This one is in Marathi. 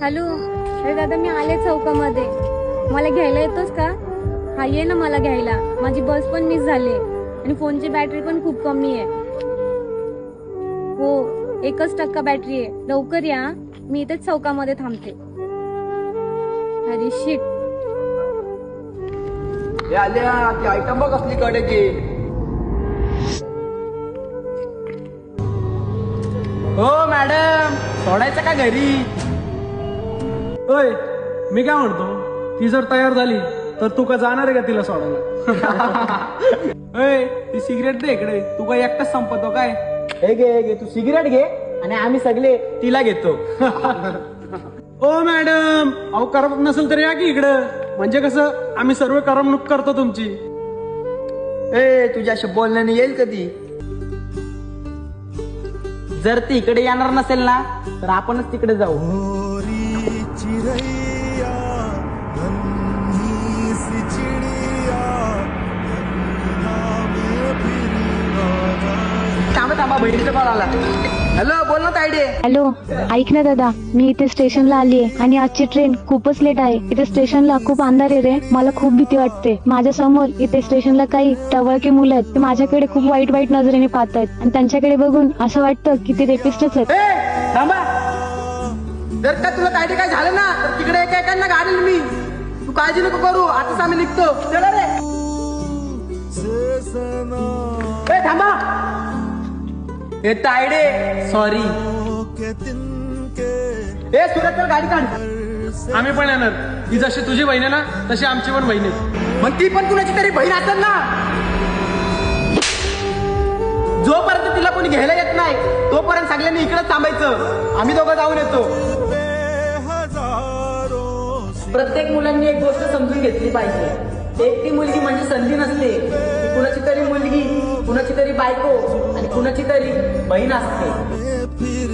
हॅलो. अरे दादा मी आले चौकामध्ये. मला घ्यायला येतोस का? हा ये ना मला घ्यायला. माझी बस पण मिस झाली आणि फोनची बॅटरी पण खूप कमी आहे. हो एकच टक्का बॅटरी आहे. लवकर या. मी इथेच चौकामध्ये थांबते. अरे शिट आयटम बघ असली कडेची हो मॅडम सोडायचं का घरी? होय मी काय म्हणतो? ती जर तयार झाली तर तू का जाणार आहे का तिला सोडायला? होय ती सिगरेट दे इकडे. तू काय एकटाच संपतो काय? हे घे हे घे. तू सिगरेट घे आणि आम्ही सगळे तिला घेतो. ओ मॅडम अहो करमत नसेल तर या की इकडं. म्हणजे कसं आम्ही सर्व करमणूक करतो तुमची. ए तुझ्याशी बोलण्याने येईल कधी. जर ती इकडे येणार नसेल ना तर आपणच तिकडे जाऊ. बहिणीचा कॉल आला. हॅलो बोल ना तायडे हॅलो ऐक ना दादा मी इथे स्टेशनला आली आहे आणि आजची ट्रेन खूपच लेट आहे. इथे स्टेशनला खूप अंधार आहे रे. मला खूप भीती वाटते. माझ्यासमोर इथे स्टेशनला काही टवळकी मुलं आहेत. ते माझ्याकडे खूप वाईट वाईट नजरेने पाहत आहेत आणि त्यांच्याकडे बघून असं वाटतं की ते रेपिस्टच आहेत. ए थांबा. जर का तुला तायडे काय झालं ना तर तिकडे एका एकांना गाडील मी. तू काळजी नको करू. आताच आम्ही निघतो. चला रे. हे तायडे सॉरी ए सुरत चल गाडी काढ. आम्ही पण येणार. ही जशी तुझी बहीण आहे ना तशी आमची पण बहीण आहे. मग ती पण कुणाची तरी बहीण असेल ना? जोपर्यंत तिला कोणी घ्यायला येत नाही तोपर्यंत सगळ्यांनी इकडेच थांबायचं. आम्ही दोघं जाऊन येतो. प्रत्येक मुलांनी एक गोष्ट समजून घेतली पाहिजे. एकटी मुलगी म्हणजे संधी नसते. ती कुणाची तरी बायको आणि कुणाची तरी बहीण असते. फिर